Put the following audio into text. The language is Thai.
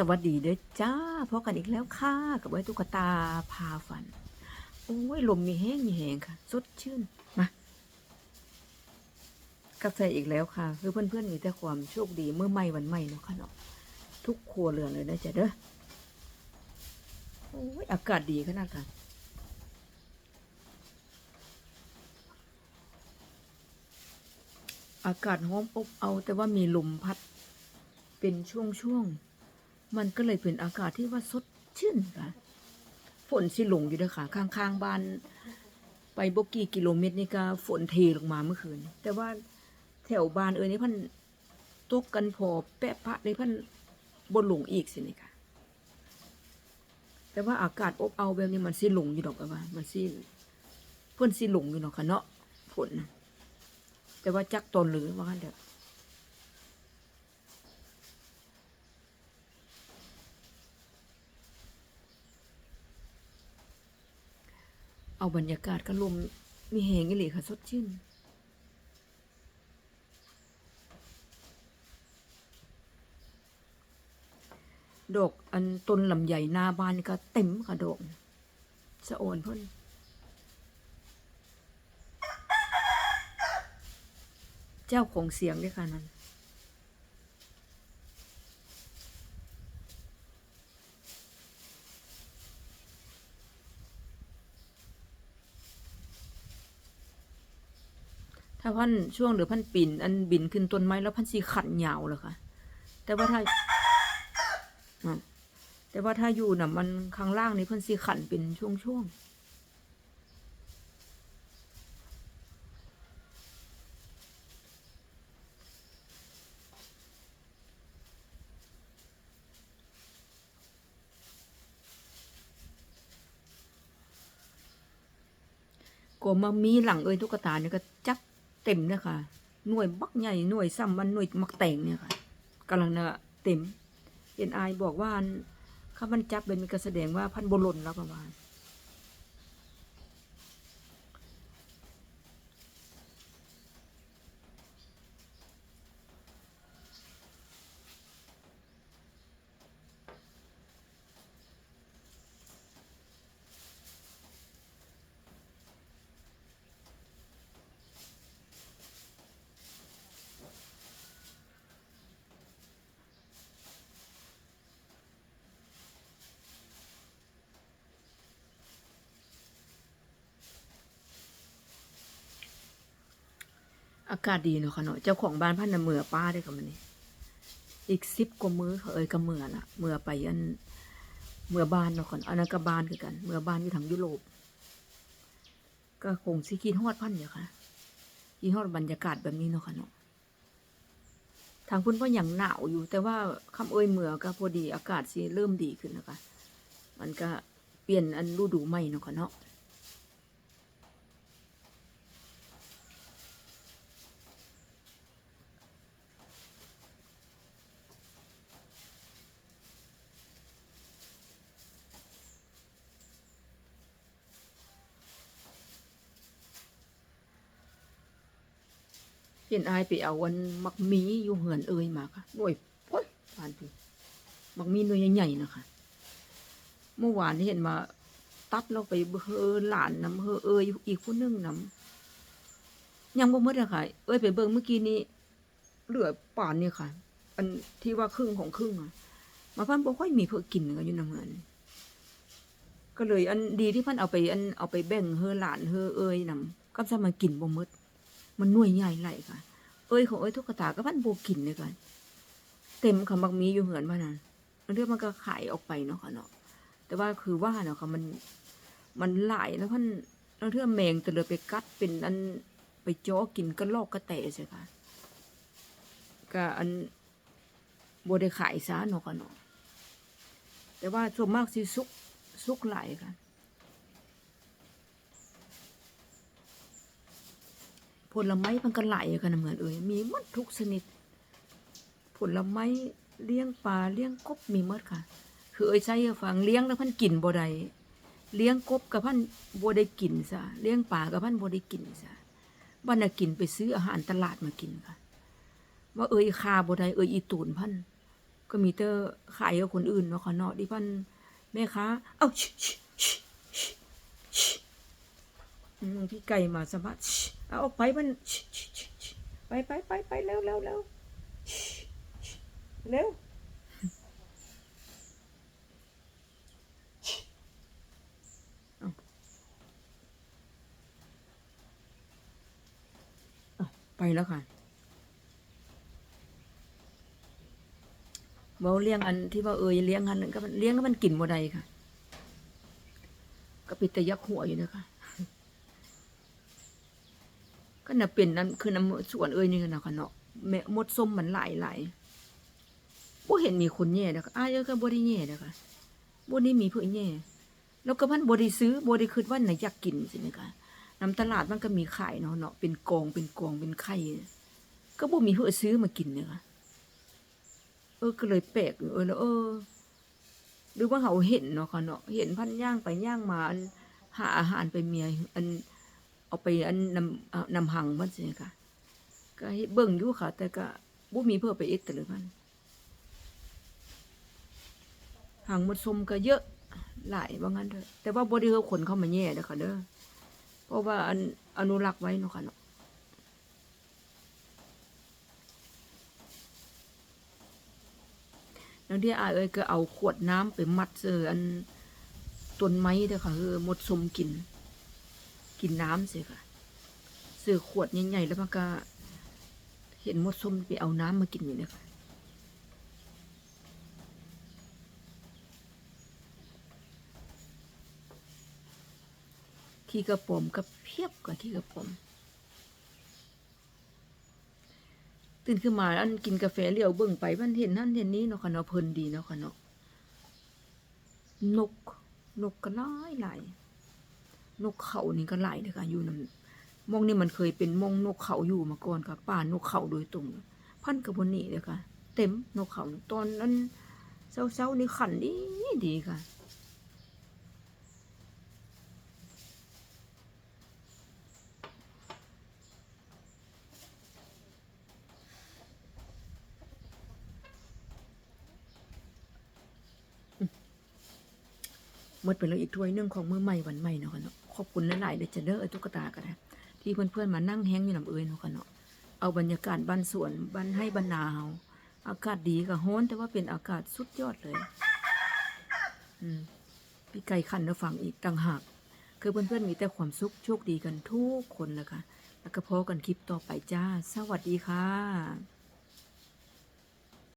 สวัสดีเด้อจ้าพบกันอีกแล้วค่ะ กับไว้ตุ๊กตาพาฝัน โอ้ย ลมมีแห้งมีแห้งค่ะ สดชื่น มากาแฟอีกแล้วค่ะ คือเพื่อนๆมีแต่ความโชคดีเมื่อไม่วันใหม่เนาะค่ะเนาะทุกครัวเรือนเลยนะจ๊ะเด้อโอ้ย อากาศดีขนาดค่ะอากาศหอมอบเอาแต่ว่ามีลมพัดเป็นช่วงๆ มันก็เลยเป็นอากาศที่ว่าสดชื่นค่ะฝนสิหลงอยู่เด้อค่ะ ข้างๆบ้าน ไปบกี่กิโลเมตรนี่ก็ฝนเทลงมาเมื่อคืน แต่ว่าแถวบ้านเอ่ยนี่พันตกกันพอแปะพระในพันบนหลงอีกสินี่ค่ะ แต่ว่าอากาศอบเอาแบบนี้มันสิหลงอยู่ดอกอะว่า มันสิเพื่อนสิหลงอยู่เนาะค่ะเนาะฝนแต่ว่าจักตนหรือว่ากันเด้อ เอาบรรยากาศก็ลมมีแหงอีหลีค่ะสดชื่นดอกอันต้นลำใหญ่หน้าบ้านนี่ก็เต็มค่ะดอกสะโอนเพิ่นเจ้าของเสียงด้วยค่ะนั้น ถ้าพันช่วงหรือพันปิ่นอันบินขึ้นต้นไม้แล้วพันสีขันยาวเลยค่ะ แต่ว่าถ้าแต่ว่าถ้าอยู่น่ะ มันข้างล่างนี่พันสีขันเป็นช่วงๆก็มามีหลังเอ้ยตุ๊กตาเนี่ยก็จัก เต็มเนี่ยค่ะหน่วยบักใหญ่หน่วยซ้ำมันหน่วยมักแต่งเนี่ยค่ะกำลังเนะเต็มเอ็นไอบอกว่าข้ามันจับเป็นมีกรแสดงว่าพันบหลนแล้วประมาณ อากาศดีเนาะค่ะเนาะเจ้าของบ้านพันน่ะเมือป้าได้กับมันนี่อีกสิบกว่ามื้อเขาเอ้ยกับเมือละเมือไปอันเมือบ้านเนาะค่ะอันนั้นก็บ้านคือกัน เมือบ้านอยู่ทางยุโรปก็คงสิคิดฮอดพันอยู่ค่ะคิดฮอดบรรยากาศแบบนี้เนาะค่ะเนาะทางพุ่นก็ยังหนาวอยู่ แต่ว่าคำเอ้ยเมือก็พอดีอากาศสิเริ่มดีขึ้นนะคะมันก็เปลี่ยนอันฤดูใหม่เนาะค่ะเนาะ เห็นอายไปเอาวันมักมีอยู่เหือนเอ่ยมาค่ะหน่วยโอ้ยผ่านพี่มักมีหน่วยใหญ่ๆนะคะ เมื่อวานเห็นมา ตัดเราไปเฮอหลานน้ำเฮอเอ่ยอีกผู้หนึงน้ำยังบ่หมดอะค่ะ เอ้ยไปเบิ่งเมื่อกี้นี้เหลือป่านนี่ค่ะ อันที่ว่าครึ่งของครึ่งอะมาพันบ่ค่อยมีเพื่อกินกันอยู่น้ำเงินก็เลย อันดีที่พันเอาไป อันเอาไปแบ่งเฮอหลานเฮอเอ่ยนำก็จะมากินบ่หมด มันหน่วยใหญ่ไหลค่ะเอ้ยของเอ้ยทุกกระตาก็พันโบกินเลยกัน เต็มคำบักมีอยู่เหือนมานั่นเรื่องมันก็ขายออกไปเนาะค่ะเนาะแต่ว่าคือว่าเนาะค่ะมันมันหลายแล้วพันแล้วเรื่องแมงต่เลยไปกัดเป็นอันไปจ้อกินก็ลอกก็แตะใช่ค่ะก็อันโบได้ขายซะเนาะค่ะเนาะแต่ว่าส่วนมากสิซุกซุกหลายค่ะ ลไม้มันก็ไหลายกันนะเหมือนเอ่ยมีมดทุกชนิด ผลไม้เลี้ยงปลาเลี้ยงกบมีมดค่ะ คือเอ้ยใช้ฟังเลี้ยงแล้วพันกินบ่ได้เลี้ยงกบกับพันบ่ได้กินซะเลี้ยงปลากับพันบ่ได้กินซะบ้านน่ะกินไปซื้ออาหารตลาดมากินค่ะ ว่าเอ้ยคาบ่ได้เอ้ยอีตูนพันก็มีแต่ขายกับคนอื่นเนาะค่ะเนาะดิพันแม่ค้าเอ้าชิชิชิชิ พี่ไก่มาสะบัดชิเอาออกไปมันไปไปไปไปเร็วเร็วเร็วเร็วไปแล้วค่ะเว้าเลี้ยงอันที่ว่าเอยเลี้ยงอันนั้นก็มันเลี้ยงแล้วมันกินบ่ได้ค่ะก็ปิดแต่ยักหัวอยู่นะคะ ก็น่ะเป็นนั่นคือน้ำส่วนเอ้ยนี่นะค่ะเนาะแม่มดส้มมันหลายหลายบ่เห็นมีคนแย่นะคะอ้ายก็บ่ได้แย่นะคะบ่ได้มีเพื่อแย่แล้วก็มันบ่ได้ซื้อบ่ได้คิดว่าไหนอยากกินสินะคะน้ำตลาดมันก็มีขายเนาะเนาะเป็นกองเป็นกองเป็นไข่ก็บ่มีเพื่อซื้อมากินนะคะเออก็เลยแปลกเออแล้วเออหรือว่าเขาเห็นเนาะค่ะเนาะเห็นพันย่างไปย่างมาอันหาอาหารไปเมียอัน เอาไปอันนำนำหังมันสิค่ะ ก็เฮ็ดเบิ่งอยู่ค่ะ แต่ก็บ่มีเพื่อไปเอ็ดแต่เลยมันหังมันสมก็เยอะหลายว่างั้นเถอะแต่ว่าบ่ได้เอาคนเข้ามาแย่เด้อค่ะเด้อเพราะว่าอันอนุรักษ์ไว้เนาะค่ะเนาะแล้วเดี๋ยวอาเอ้ยก็เอาขวดน้ำไปมัดเจออันต้นไม้เด้อค่ะเออหมดสมกิน กินน้ำสิค่ะเสือขวดใหญ่ๆแล้วมันก็ เห็นมดส้มไปเอาน้ำมากินอยู่เนี่ยค่ะขี้กระป๋อมก็เพียบกับขี้กระป๋อมตื่นขึ้นมาอันกินกาแฟเลี้ยวเบิ่งไปมันเห็นนั่นเห็นนี้เนาะค่ะเนาะเพลินดีเนาะค่ะเนาะนก นกก็หลายหลาย นกเขานี่ก็หลายเลยค่ะอยู่นำมองนี่มันเคยเป็นมองนกเขาอยู่มาก่อนค่ะ ป่านกเขาโดยตรง พันกับบนนี่เลยค่ะ เต็มนกเขาตอนนั้นเช้าๆนี่ขันดีดีค่ะหมดไปแล้วอีกถ้วยนึงของมือใหม่วันใหม่เนาะค่ะเนาะ ขอบคุณหลายๆเด้อจะเด้อไอ้ตุ๊กตากันนะที่เพื่อนๆมานั่งแฮงอยู่ลำเอยเนาะค่ะเนาะเอาบรรยากาศบ้านสวนบ้านให้บรรนาเฮาอากาศดีก็ฮ้อนแต่ว่าเป็นอากาศสุดยอดเลย อืมพี่ไก่ขันแล้วฟังอีกต่างหากคือเพื่อนๆมีแต่ความสุขโชคดีกันทุกคนนะคะแล้วก็พอกันคลิปต่อไปจ้า สวัสดีค่ะ